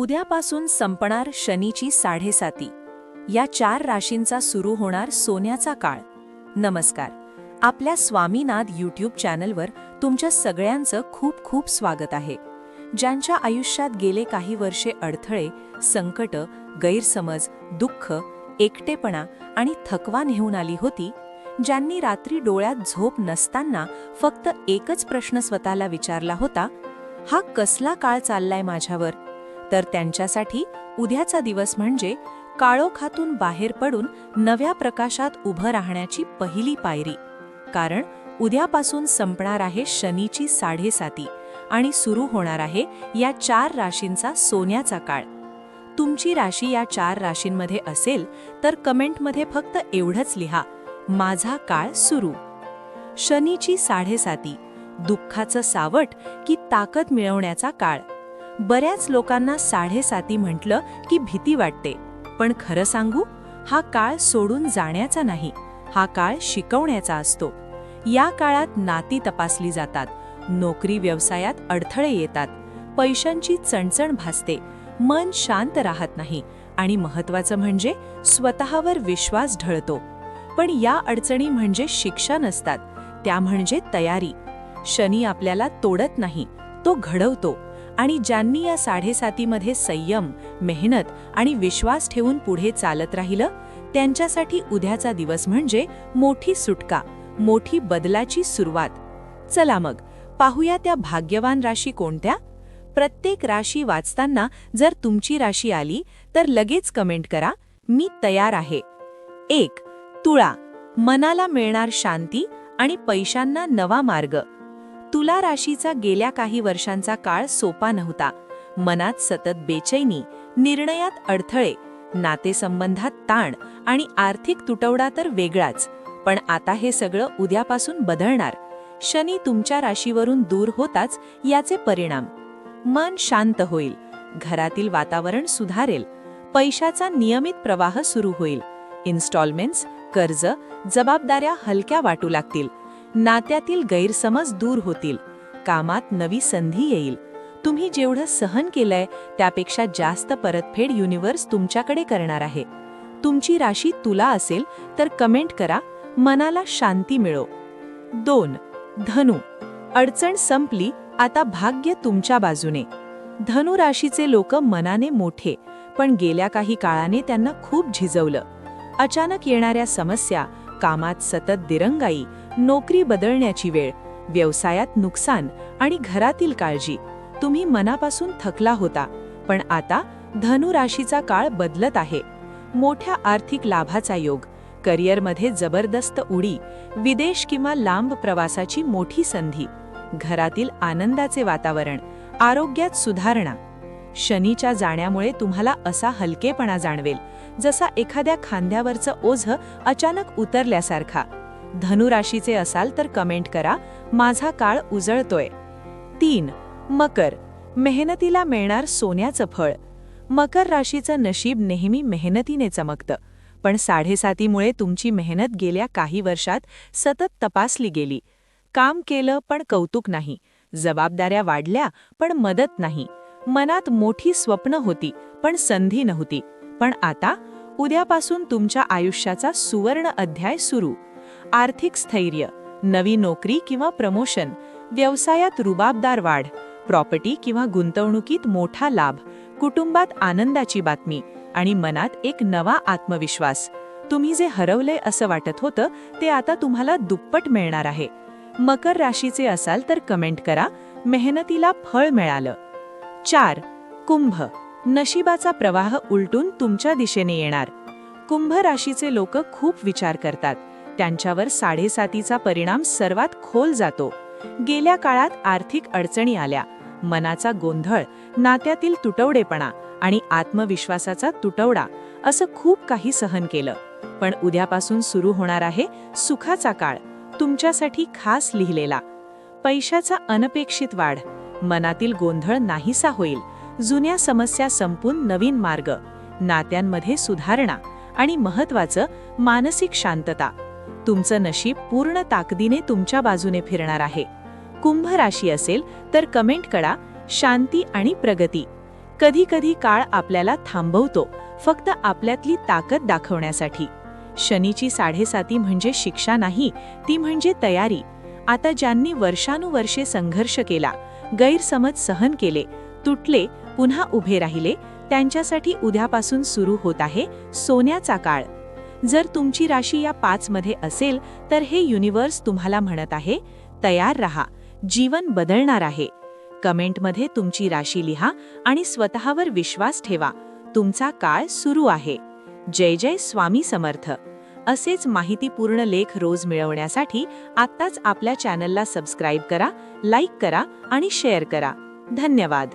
उद्यापासून संपणार शनीची साडेसाती. या चार राशींचा सुरू होणार सोन्याचा काळ. नमस्कार. आपल्या स्वामीनाथ यूट्यूब चॅनलवर तुमच्या सगळ्यांचं खूप खूप स्वागत आहे. ज्यांच्या आयुष्यात गेले काही वर्षे अडथळे संकट गैरसमज दुःख एकटेपणा आणि थकवा नेऊन आली होती ज्यांनी रात्री डोळ्यात झोप नसताना फक्त एकच प्रश्न स्वतःला विचारला होता हा कसला काळ चाललाय माझ्यावर? तर त्यांच्यासाठी उद्याचा दिवस म्हणजे काळोखातून बाहेर पडून नव्या प्रकाशात उभं राहण्याची पहिली पायरी. कारण उद्यापासून संपणार आहे शनीची साडेसाती आणि सुरू होणार आहे या चार राशींचा सोन्याचा काळ. तुमची राशी या चार राशींमध्ये असेल तर कमेंटमध्ये फक्त एवढंच लिहा माझा काळ सुरू. शनीची साडेसाती दुःखाचं सावट की ताकद मिळवण्याचा काळ. बऱ्याच लोकांना साडेसाती म्हटलं की भीती वाटते. पण खरं सांगू हा काळ सोडून जाण्याचा नाही हा काळ शिकवण्याचा असतो. या काळात नाती तपासली जातात नोकरी व्यवसायात अडथळे येतात पैशांची चणचण भासते मन शांत राहत नाही आणि महत्वाचं म्हणजे स्वतःवर विश्वास ढळतो. पण या अडचणी म्हणजे शिक्षा नसतात त्या म्हणजे तयारी. शनी आपल्याला तोडत नाही तो घडवतो. आणि ज्यांनी या साडेसातीमध्ये संयम मेहनत आणि विश्वास ठेवून पुढे चालत राहिलं त्यांच्यासाठी उद्याचा दिवस म्हणजे मोठी सुटका मोठी बदलाची सुरुवात. चला मग पाहूया त्या भाग्यवान राशी कोणत्या? प्रत्येक राशी वाचताना जर तुमची राशी आली तर लगेच कमेंट करा मी तयार आहे. एक तुळा मनाला मिळणार शांती आणि पैशांना नवा मार्ग. तुला राशीचा गेल्या काही वर्षांचा काळ सोपा नव्हता. मनात सतत बेचैनी निर्णयात अडथळे नातेसंबंधात ताण आणि आर्थिक तुटवडा तर वेगळाच पण आता हे सगळं उद्यापासून बदलणार. शनी तुमच्या राशीवरून दूर होताच याचे परिणाम. मन शांत होईल घरातील वातावरण सुधारेल पैशाचा नियमित प्रवाह सुरू होईल. इन्स्टॉलमेंट्स कर्ज जबाबदाऱ्या हलक्या वाटू लागतील. नात्यातील गैरसमज दूर होतील. कामात नवी संधी येईल. तुम्ही जेवढं सहन केलंय त्यापेक्षा जास्त परतफेड युनिव्हर्स तुमच्याकडे करणार आहे. तुमची राशी तुला असेल तर कमेंट करा. मनाला शांती मिळो. दोन धनु. अडचण संपली आता भाग्य तुमच्या बाजूने. धनु राशीचे लोक मनाने मोठे पण गेल्या काही काळाने त्यांना खूप झिजवलं. अचानक येणाऱ्या समस्या कामात सतत दिरंगाई नोकरी बदलण्याची वेळ व्यवसायात नुकसान आणि घरातील काळजी. तुम्ही मनापासून थकला होता पण आता धनु राशीचा काळ बदलत आहे. मोठ्या आर्थिक लाभाचा योग करिअरमध्ये जबरदस्त उडी विदेश किंवा लांब प्रवासाची मोठी संधी घरातील आनंदाचे वातावरण आरोग्यात सुधारणा शनीच्या जाण्यामुळे तुम्हाला असा हलकेपणा जाणवेल जसा एखाद्या खांद्यावरचं ओझं अचानक उतरल्यासारखा. धनुराशीचे असाल तर कमेंट करा माझा काळ उजळतोय. तीन मकर. मेहनतीला मिळणार सोन्याचं फळ. मकर राशीचं नशीब नेहमी मेहनतीने चमकतं पण साडेसातीमुळे तुमची मेहनत गेल्या काही वर्षात सतत तपासली गेली. काम केलं पण कौतुक नाही जबाबदाऱ्या वाढल्या पण मदत नाही. मनात मोठी स्वप्न होती पण संधी नव्हती. पण आता उद्यापासून तुमच्या आयुष्याचा सुवर्ण अध्याय सुरू. आर्थिक स्थैर्य नवी नोकरी किंवा प्रमोशन व्यवसायात रुबाबदार वाढ प्रॉपर्टी किंवा गुंतवणुकीत मोठा लाभ कुटुंबात आनंदाची बातमी आणि मनात एक नवा आत्मविश्वास. तुम्ही जे हरवले असं वाटत होतं ते आता तुम्हाला दुप्पट मिळणार आहे. मकर राशीचे असाल तर कमेंट करा मेहनतीला फळ मिळालं. चार कुंभ. नशिबाचा प्रवाह उलटून तुमच्या दिशेने येणार. कुंभ राशीचे लोक खूप विचार करतात. त्यांच्यावर साडेसातीचा परिणाम सर्वात खोल जातो. गेल्या काळात आर्थिक अडचणी आल्या. मनाचा गोंधळ नात्यातील तुटवडेपणा आणि आत्मविश्वासाचा तुटवडा असं खूप काही सहन केलं. पण उद्यापासून सुरू होणार आहे सुखाचा काळ. तुमच्यासाठी खास लिहिलेला. पैशाचा अनपेक्षित वाढ. मनातील गोंधळ नाहीसा होईल. जुन्या समस्या संपून नवीन मार्ग. नात्यांमध्ये सुधारणा आणि महत्वाचं मानसिक शांतता. तुमचं नशीब पूर्ण ताकदीने तुमच्या बाजूने फिरणार आहे. कुंभ राशी असेल तर कमेंट करा. शांती आणि प्रगती. कधी कधी काळ आपल्याला थांबवतो फक्त आपल्यातली ताकद दाखवण्यासाठी. शनीची साडेसाती म्हणजे शिक्षा नाही ती म्हणजे तयारी. आता ज्यांनी वर्षानुवर्षे संघर्ष केला गैरसमज सहन केले तुटले पुन्हा उभे राहिले त्यांच्यासाठी उद्यापासून सुरू होत आहे सोन्याचा काळ. जर तुमची राशी या पाचमध्ये असेल तर हे युनिवर्स तुम्हाला म्हणत आहे तयार रहा जीवन बदलणार आहे. कमेंटमध्ये तुमची राशी लिहा आणि स्वतःवर विश्वास ठेवा तुमचा काळ सुरू आहे. जय जय स्वामी समर्थ. असेच माहितीपूर्ण लेख रोज मिळवण्यासाठी आत्ताच आपल्या चॅनलला सबस्क्राईब करा लाईक करा आणि शेअर करा. धन्यवाद.